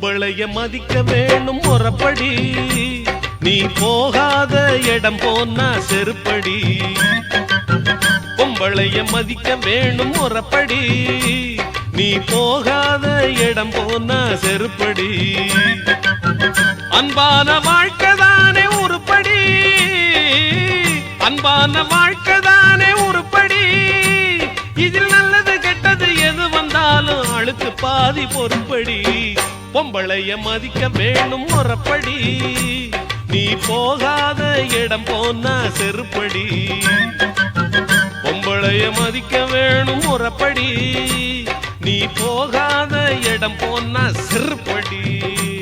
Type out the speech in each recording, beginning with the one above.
பொம்பளைய மதிக்க வேணும் முறப்படி. நீ போகாத இடம் போனா செருப்படி. பொம்பளைய மதிக்க வேணும் முறப்படி. நீ போகாத இடம் போனா செருப்படி. அன்பான வாழ்க்கை தானே உருப்படி. அன்பான வாழ்க்கை தானே உருப்படி. இதில் நல்லது கெட்டது எது வந்தாலும் அழுக்கு பாதி பொறுப்படி. பொம்பளைய மதிக்க வேணும் முறப்படி. நீ போகாத இடம் போனா செருப்படி. பொம்பளைய மதிக்க வேணும் முறப்படி. நீ போகாத இடம் போனா செருப்படி.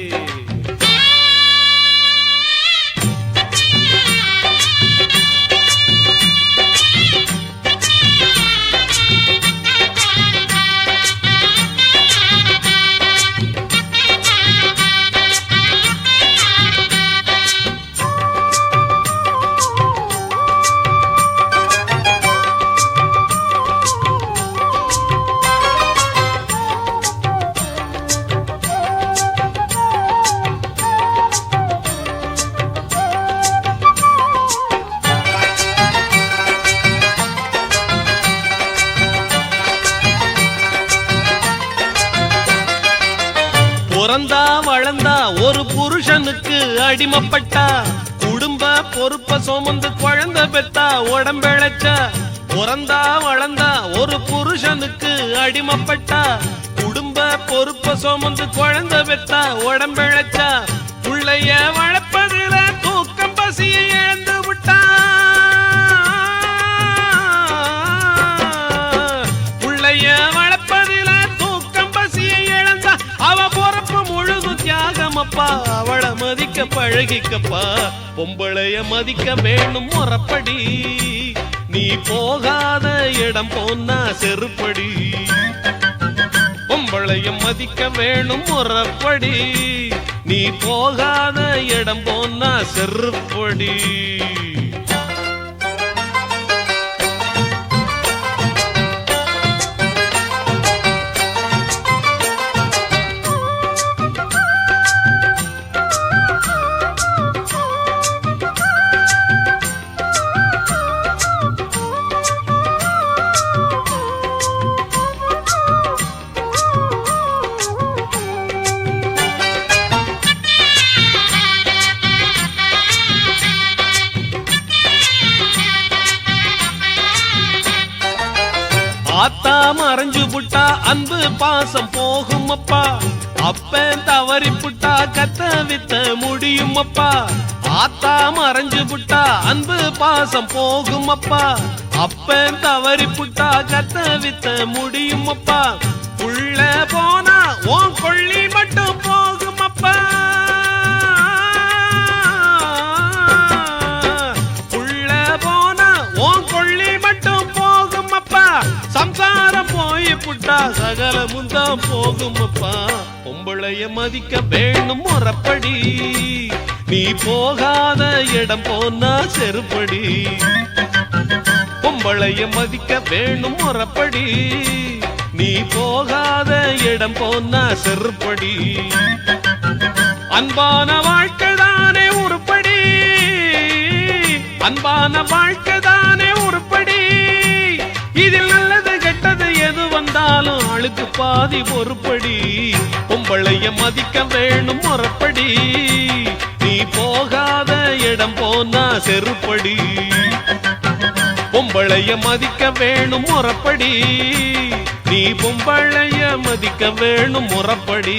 பிறந்தா வளர்ந்தா ஒரு புருஷனுக்கு அடிமைப்பட்டா. குடும்ப பொறுப்ப சுமந்து குழந்தை பெத்தா உடம்பிழைச்சா பிறந்தா வளர்ந்தா ஒரு புருஷனுக்கு அடிமைப்பட்டா. குடும்ப பொறுப்ப சுமந்து குழந்தை பெத்தா உடம்பிழைச்சா பிள்ளைய வளர்ப்பதில தூக்கம் பசியை இழந்து விட்டான் மதிக்க பழகிக்கப்பா. பொம்பளைய மதிக்க வேணும் முறப்படி. நீ போகாத இடம் போனா செருப்படி. பொம்பளைய மதிக்க வேணும் முறப்படி. நீ போகாத இடம் போனா செருப்படி. புட்டா அன்பு பாசம் போகும் அப்பா அப்பன் தவறி புட்டா கத்த வித்த முடியும் அப்பா ஆத்தா மறைஞ்சு புட்டா அன்பு பாசம் போகும் அப்பா அப்பன் தவறி புட்டா கத்த வித்த முடியும் அப்பா உள்ள போனா ஓ கொள்ளி மட்டும் போ. காலமும் தான் போகும் அப்பா பொம்பளைய மதிக்க வேணும் முறப்படி. நீ போகாத இடம் போனா செருப்படி. பொம்பளைய மதிக்க வேணும் முறப்படி. நீ போகாத இடம் போனா செருப்படி. அன்பான வாழ்க்கை தானே உருப்படி. அன்பான வாழ்க்கை தானே உருப்படி. இதில் வந்தாலும் பாதி பொறுப்படி பொம்பளைய மதிக்க வேணும் முறப்படி. நீ போகாத இடம் போனா செருப்படி. பொம்பளைய மதிக்க வேணும் முறப்படி. நீ பொம்பளைய மதிக்க வேணும் முறப்படி.